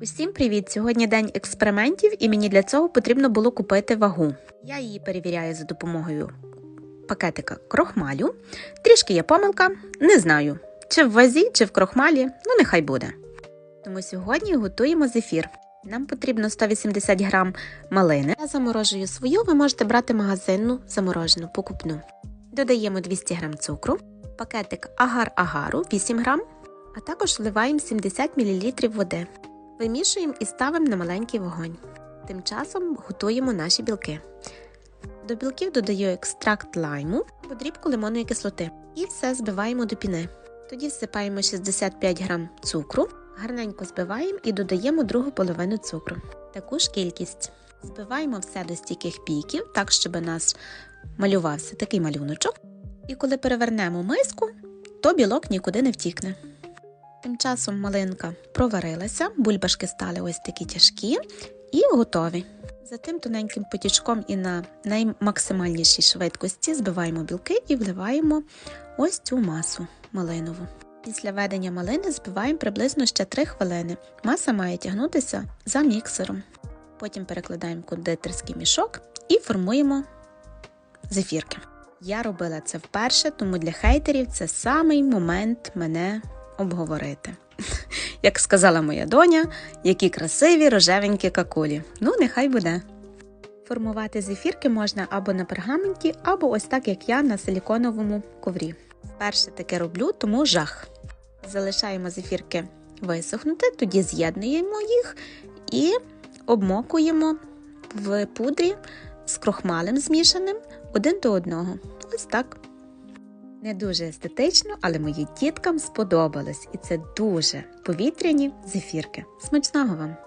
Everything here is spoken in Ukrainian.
Усім привіт! Сьогодні день експериментів, і мені для цього потрібно було купити вагу. Я її перевіряю за допомогою пакетика крохмалю. Трішки є помилка, не знаю, чи в вазі, чи в крохмалі, ну нехай буде. Тому сьогодні готуємо зефір. Нам потрібно 180 грам малини. Я заморожую свою, ви можете брати магазинну заморожену покупну. Додаємо 200 грам цукру, пакетик агар-агару 8 грам, а також вливаємо 70 мл води. Вимішуємо і ставимо на маленький вогонь. Тим часом готуємо наші білки. До білків додаю екстракт лайму, подрібку лимонної кислоти і все збиваємо до піни. Тоді всипаємо 65 г цукру, гарненько збиваємо і додаємо другу половину цукру. Таку ж кількість. Збиваємо все до стійких піків, так щоб у нас малювався такий малюночок. І коли перевернемо миску, то білок нікуди не втікне. Тим часом малинка проварилася, бульбашки стали ось такі тяжкі і готові. За тим тоненьким потічком і на наймаксимальнішій швидкості збиваємо білки і вливаємо ось цю масу малинову. Після ведення малини збиваємо приблизно ще 3 хвилини. Маса має тягнутися за міксером. Потім перекладаємо кондитерський мішок і формуємо зефірки. Я робила це вперше, тому для хейтерів це самий момент мене обговорити. Як сказала моя доня, які красиві рожевенькі какулі. Ну, нехай буде. Формувати зефірки можна або на пергаменті, або ось так, як я, на силіконовому коврі. Вперше таке роблю, тому жах. Залишаємо зефірки висохнути, тоді з'єднуємо їх і обмокуємо в пудрі з крохмалем змішаним один до одного. Ось так. Не дуже естетично, але моїм діткам сподобалось, і це дуже повітряні зефірки. Смачного вам!